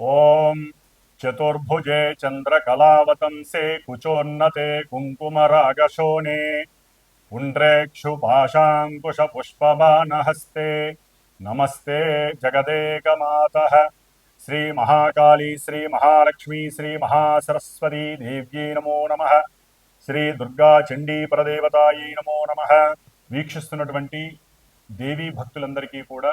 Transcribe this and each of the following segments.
ॐ चतुर्भुजे चन्द्रकलावतंसे कुचोन्नते कुङ्कुमरागशोणे पुण्ड्रेक्षुपाशाङ्कुशपुष्पमानहस्ते नमस्ते जगदेकमातः श्रीमहाकाली श्रीमहालक्ष्मी श्रीमहासरस्वती देव्यै नमो నమః శ్రీ దుర్గా చండీ పరదేవతాయి నమో నమ వీక్షిస్తున్నటువంటి దేవీ భక్తులందరికీ కూడా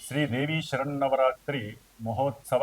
శ్రీ దేవీ శరన్నవరాత్రి మహోత్సవ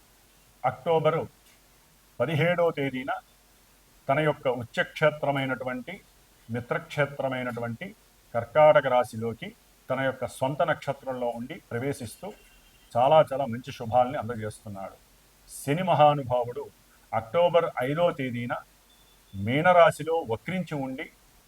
అక్టోబరు పదిహేడవ తేదీన తన యొక్క ఉచ్చక్షేత్రమైనటువంటి మిత్రక్షేత్రమైనటువంటి కర్కాటక రాశిలోకి తన యొక్క సొంత నక్షత్రంలో ఉండి ప్రవేశిస్తూ చాలా చాలా మంచి శుభాల్ని అందజేస్తున్నాడు. శని మహానుభావుడు అక్టోబర్ ఐదో తేదీన మీనరాశిలో వక్రించి ఉండి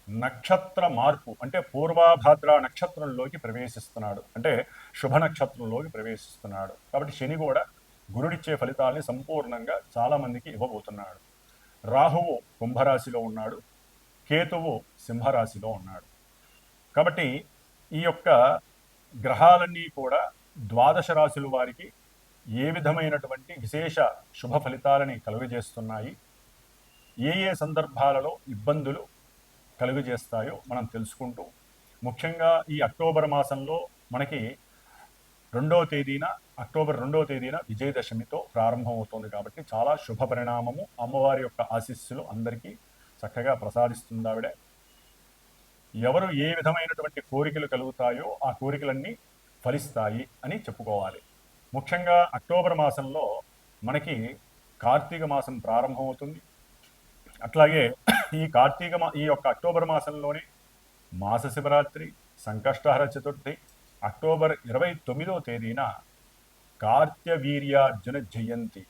నక్షత్ర మార్పు అంటే పూర్వాభాద్ర నక్షత్రంలోకి ప్రవేశిస్తున్నాడు. అంటే శుభ నక్షత్రంలోకి ప్రవేశిస్తున్నాడు. కాబట్టి శని కూడా గురుడిచ్చే ఫలితాల్ని సంపూర్ణంగా చాలామందికి ఇవ్వబోతున్నాడు. రాహువు కుంభరాశిలో ఉన్నాడు. కేతువు సింహరాశిలో ఉన్నాడు. కాబట్టి ఈ యొక్క గ్రహాలన్నీ కూడా ద్వాదశ రాశుల వారికి ఏ విధమైనటువంటి విశేష శుభ ఫలితాలని కలుగజేస్తున్నాయి? ఏ ఏ సందర్భాలలో ఇబ్బందులు కలుగజేస్తాయో మనం తెలుసుకుంటూ ముఖ్యంగా ఈ అక్టోబర్ మాసంలో మనకి రెండవ తేదీన అక్టోబర్ రెండవ తేదీన విజయదశమితో ప్రారంభమవుతోంది కాబట్టి చాలా శుభ పరిణామము. అమ్మవారి యొక్క ఆశీస్సులు అందరికీ చక్కగా ప్రసాదిస్తుంది ఆవిడ. ఎవరు ఏ విధమైనటువంటి కోరికలు కలుగుతాయో ఆ కోరికలన్నీ ఫలిస్తాయి అని చెప్పుకోవాలి. ముఖ్యంగా అక్టోబర్ మాసంలో మనకి కార్తీక మాసం ప్రారంభమవుతుంది. అట్లాగే ఈ కార్తీక మా ఈ యొక్క అక్టోబర్ మాసంలోనే మాస శివరాత్రి సంకష్టహర చతుర్థి అక్టోబర్ ఇరవై తొమ్మిదవ తేదీన కార్త్యవీర్యార్జున జయంతి.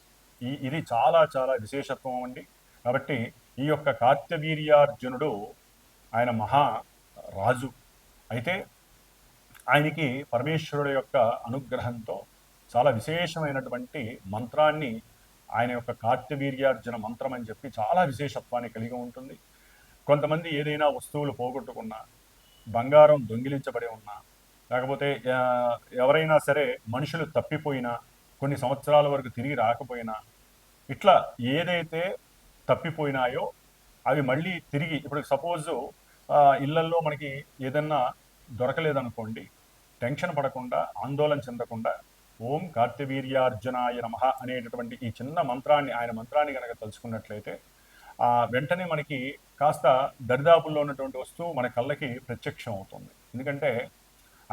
ఈ ఇది చాలా చాలా విశేషత్వం అండి. కాబట్టి ఈ యొక్క కార్త్యవీర్యార్జునుడు ఆయన మహా రాజు. అయితే ఆయనకి పరమేశ్వరుడు యొక్క అనుగ్రహంతో చాలా విశేషమైనటువంటి మంత్రాన్ని ఆయన యొక్క కార్త్యవీర్యార్జున మంత్రం అని చెప్పి చాలా విశేషత్వాన్ని కలిగి ఉంటుంది. కొంతమంది ఏదైనా వస్తువులు పోగొట్టుకున్నా బంగారం దొంగిలించబడి ఉన్నా కాకపోతే ఎవరైనా సరే మనుషులు తప్పిపోయినా కొన్ని సంవత్సరాల వరకు తిరిగి రాకపోయినా ఇట్లా ఏదైతే తప్పిపోయినాయో అవి మళ్ళీ తిరిగి ఇప్పుడు సపోజ్ ఇళ్ళల్లో మనకి ఏదన్నా దొరకలేదనుకోండి టెన్షన్ పడకుండా ఆందోళన చెందకుండా ఓం కార్తివీర్యార్జునాయ నమ అనేటటువంటి ఈ చిన్న మంత్రాన్ని ఆయన మంత్రాన్ని కనుక తలుచుకున్నట్లయితే వెంటనే మనకి కాస్త దరిదాపుల్లో ఉన్నటువంటి వస్తువు మన కళ్ళకి ప్రత్యక్షం అవుతుంది ఎందుకంటే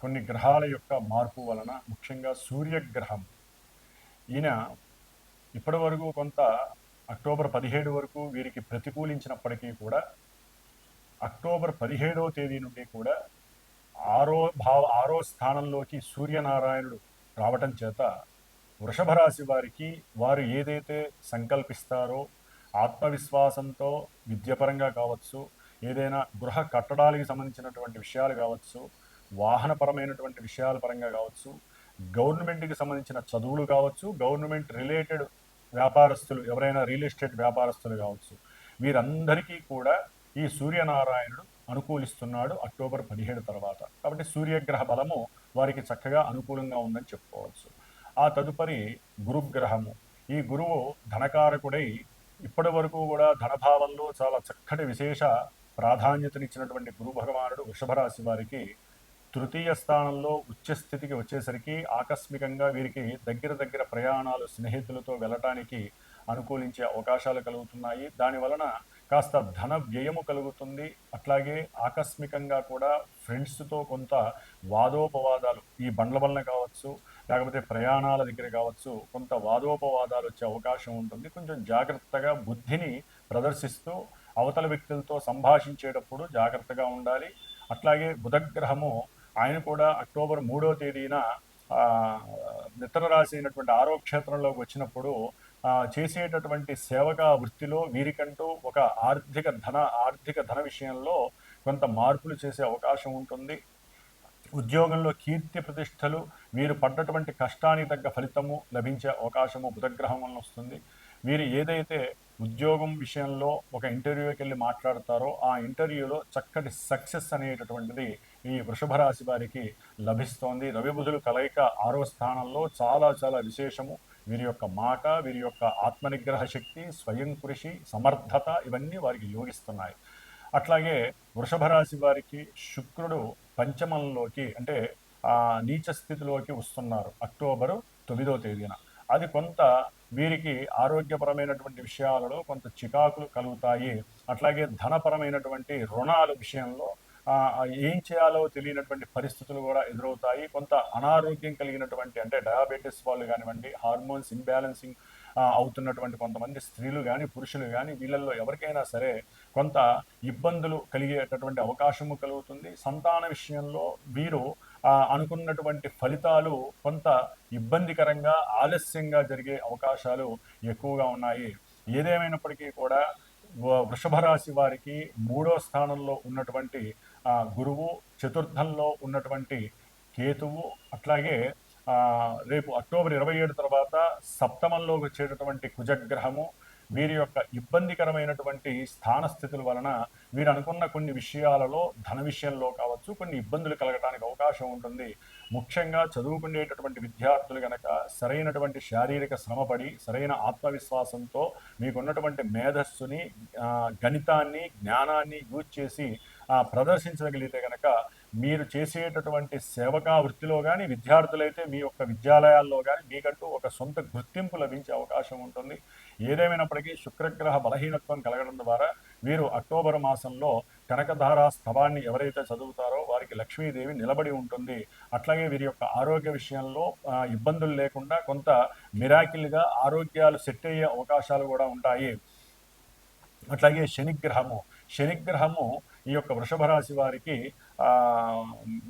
కొన్ని గ్రహాల యొక్క మార్పు వలన ముఖ్యంగా సూర్యగ్రహం. ఈయన ఇప్పటి వరకు కొంత అక్టోబర్ పదిహేడు వరకు వీరికి ప్రతికూలించినప్పటికీ కూడా అక్టోబర్ పదిహేడవ తేదీ నుండి కూడా ఆరో భావ ఆరో స్థానంలోకి సూర్యనారాయణుడు రావటం చేత వృషభ రాశి వారికి వారు ఏదైతే సంకల్పిస్తారో ఆత్మవిశ్వాసంతో విద్యపరంగా కావచ్చు ఏదైనా గృహ కట్టడాలకి సంబంధించినటువంటి విషయాలు కావచ్చు వాహనపరమైనటువంటి విషయాల పరంగా కావచ్చు గవర్నమెంట్కి సంబంధించిన చదువులు కావచ్చు గవర్నమెంట్ రిలేటెడ్ వ్యాపారస్తులు ఎవరైనా రియల్ ఎస్టేట్ వ్యాపారస్తులు కావచ్చు వీరందరికీ కూడా ఈ సూర్యనారాయణుడు అనుకూలిస్తున్నాడు అక్టోబర్ పదిహేడు తర్వాత. కాబట్టి సూర్యగ్రహ బలము వారికి చక్కగా అనుకూలంగా ఉందని చెప్పుకోవచ్చు. ఆ తదుపరి గురుగ్రహము. ఈ గురువు ధనకారకుడై ఇప్పటి వరకు కూడా ధనభావంలో చాలా చక్కటి విశేష ప్రాధాన్యతనిచ్చినటువంటి గురు భగవానుడు వృషభరాశి వారికి తృతీయ స్థానంలో ఉచ్చస్థితికి వచ్చేసరికి ఆకస్మికంగా వీరికి దగ్గర దగ్గర ప్రయాణాలు స్నేహితులతో వెళ్ళటానికి అనుకూలించే అవకాశాలు కలుగుతున్నాయి. దాని వలన కాస్త ధన వ్యయము కలుగుతుంది. అట్లాగే ఆకస్మికంగా కూడా ఫ్రెండ్స్తో కొంత వాదోపవాదాలు ఈ బండ్ల వలన కావచ్చు లేకపోతే ప్రయాణాల దగ్గర కావచ్చు కొంత వాదోపవాదాలు వచ్చే అవకాశం ఉంటుంది. కొంచెం జాగ్రత్తగా బుద్ధిని ప్రదర్శిస్తూ అవతల వ్యక్తులతో సంభాషించేటప్పుడు జాగ్రత్తగా ఉండాలి. అట్లాగే బుధగ్రహము ఆయన కూడా అక్టోబర్ మూడో తేదీన మిత్ర రాశి అయినటువంటి ఆరో క్షేత్రంలోకి వచ్చినప్పుడు చేసేటటువంటి సేవగా వృత్తిలో వీరికంటూ ఒక ఆర్థిక ధన ఆర్థిక ధన విషయంలో కొంత మార్పులు చేసే అవకాశం ఉంటుంది. ఉద్యోగంలో కీర్తి ప్రతిష్టలు వీరు పడ్డటువంటి కష్టానికి తగ్గ ఫలితము లభించే అవకాశము బుధగ్రహం వలన వస్తుంది. వీరు ఏదైతే ఉద్యోగం విషయంలో ఒక ఇంటర్వ్యూకి వెళ్ళి మాట్లాడతారో ఆ ఇంటర్వ్యూలో చక్కటి సక్సెస్ అనేటటువంటిది ఈ వృషభ రాశి వారికి లభిస్తోంది. రవిబుధులు కలయిక ఆరో స్థానంలో చాలా చాలా విశేషము. వీరి యొక్క మాట వీరి యొక్క ఆత్మనిగ్రహ శక్తి స్వయం కృషి సమర్థత ఇవన్నీ వారికి యోగిస్తున్నాయి. అట్లాగే వృషభ రాశి వారికి శుక్రుడు పంచమంలోకి అంటే నీచ స్థితిలోకి వస్తున్నారు. అక్టోబరు తొమ్మిదో తేదీన. అది కొంత వీరికి ఆరోగ్యపరమైనటువంటి విషయాలలో కొంత చికాకులు కలుగుతాయి. అట్లాగే ధనపరమైనటువంటి రుణాల విషయంలో ఏం చేయాలో తెలియనటువంటి పరిస్థితులు కూడా ఎదురవుతాయి. కొంత అనారోగ్యం కలిగినటువంటి అంటే డయాబెటీస్ వాళ్ళు కానివ్వండి హార్మోన్స్ ఇన్బ్యాలెన్సింగ్ అవుతున్నటువంటి కొంతమంది స్త్రీలు కానీ పురుషులు కానీ వీళ్ళల్లో ఎవరికైనా సరే కొంత ఇబ్బందులు కలిగేటటువంటి అవకాశము కలుగుతుంది. సంతాన విషయంలో వీరు అనుకున్నటువంటి ఫలితాలు కొంత ఇబ్బందికరంగా ఆలస్యంగా జరిగే అవకాశాలు ఎక్కువగా ఉన్నాయి. ఏదేమైనప్పటికీ కూడా వ- వృషభ రాశి వారికి మూడో స్థానంలో ఉన్నటువంటి గురువు చతుర్థంలో ఉన్నటువంటి కేతువు అట్లాగే రేపు అక్టోబర్ ఇరవై ఏడు తర్వాత సప్తమంలోకి వచ్చేటటువంటి కుజగ్రహము వీరి యొక్క ఇబ్బందికరమైనటువంటి స్థాన స్థితుల వలన వీరు అనుకున్న కొన్ని విషయాలలో ధన విషయంలో కావచ్చు కొన్ని ఇబ్బందులు కలగడానికి అవకాశం ఉంటుంది. ముఖ్యంగా చదువుకునేటటువంటి విద్యార్థులు కనుక సరైనటువంటి శారీరక శ్రమపడి సరైన ఆత్మవిశ్వాసంతో మీకున్నటువంటి మేధస్సుని గణితాన్ని జ్ఞానాన్ని యూజ్ చేసి ప్రదర్శించగలిగితే కనుక మీరు చేసేటటువంటి సేవకా వృత్తిలో కానీ విద్యార్థులైతే మీ యొక్క విద్యాలయాల్లో కానీ మీకంటూ ఒక సొంత గుర్తింపు లభించే అవకాశం ఉంటుంది. ఏదేమైనప్పటికీ శుక్రగ్రహ బలహీనత్వం కలగడం ద్వారా వీరు అక్టోబర్ మాసంలో కనకధార స్థవాన్ని ఎవరైతే చదువుతారో వారికి లక్ష్మీదేవి నిలబడి ఉంటుంది. అట్లాగే వీరి యొక్క ఆరోగ్య విషయంలో ఇబ్బందులు లేకుండా కొంత మిరాకిల్గా ఆరోగ్యాలు సెట్ అయ్యే అవకాశాలు కూడా ఉంటాయి. అట్లాగే శనిగ్రహము. శనిగ్రహము ఈ యొక్క వృషభ రాశి వారికి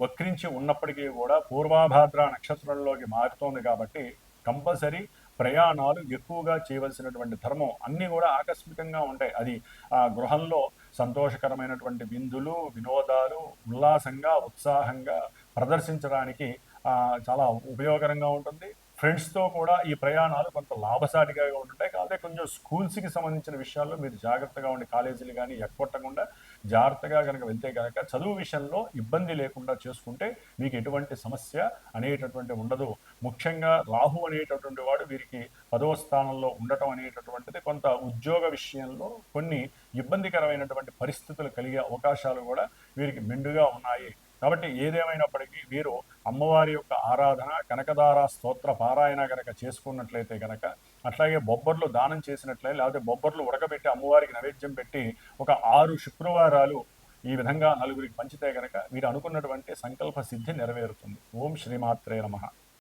వక్రించి ఉన్నప్పటికీ కూడా పూర్వాభాద్ర నక్షత్రంలోకి మారుతోంది కాబట్టి కంపల్సరీ ప్రయాణాలు ఎక్కువగా చేయవలసినటువంటి ధర్మం అన్నీ కూడా ఆకస్మికంగా ఉంటాయి. అది ఆ గృహంలో సంతోషకరమైనటువంటి విందులు వినోదాలు ఉల్లాసంగా ఉత్సాహంగా ప్రదర్శించడానికి చాలా ఉపయోగకరంగా ఉంటుంది. ఫ్రెండ్స్తో కూడా ఈ ప్రయాణాలు కొంత లాభసాటిగా ఉంటుంటాయి. కాకపోతే కొంచెం స్కూల్స్కి సంబంధించిన విషయాల్లో మీరు జాగ్రత్తగా ఉండి కాలేజీలు కానీ ఎక్కొట్టకుండా జాగ్రత్తగా కనుక వెళ్తే కనుక చదువు విషయంలో ఇబ్బంది లేకుండా చేసుకుంటే మీకు ఎటువంటి సమస్య అనేటటువంటి ఉండదు. ముఖ్యంగా రాహు అనేటటువంటి వాడు వీరికి పదవ స్థానంలో ఉండటం అనేటటువంటిది కొంత ఉద్యోగ విషయంలో కొన్ని ఇబ్బందికరమైనటువంటి పరిస్థితులు కలిగే అవకాశాలు కూడా వీరికి మెండుగా ఉన్నాయి. కాబట్టి ఏదేమైనప్పటికీ వీరు అమ్మవారి యొక్క ఆరాధన కనకదార స్తోత్ర పారాయణ కనుక చేసుకున్నట్లయితే కనుక అట్లాగే బొబ్బర్లు దానం చేసినట్లయితే లేకపోతే బొబ్బర్లు ఉడకబెట్టి అమ్మవారికి నైవేద్యం పెట్టి ఒక ఆరు శుక్రవారాలు ఈ విధంగా నలుగురికి పంచితే కనుక వీరు అనుకున్నటువంటి సంకల్ప సిద్ధి నెరవేరుతుంది. ఓం శ్రీమాత్రే నమః.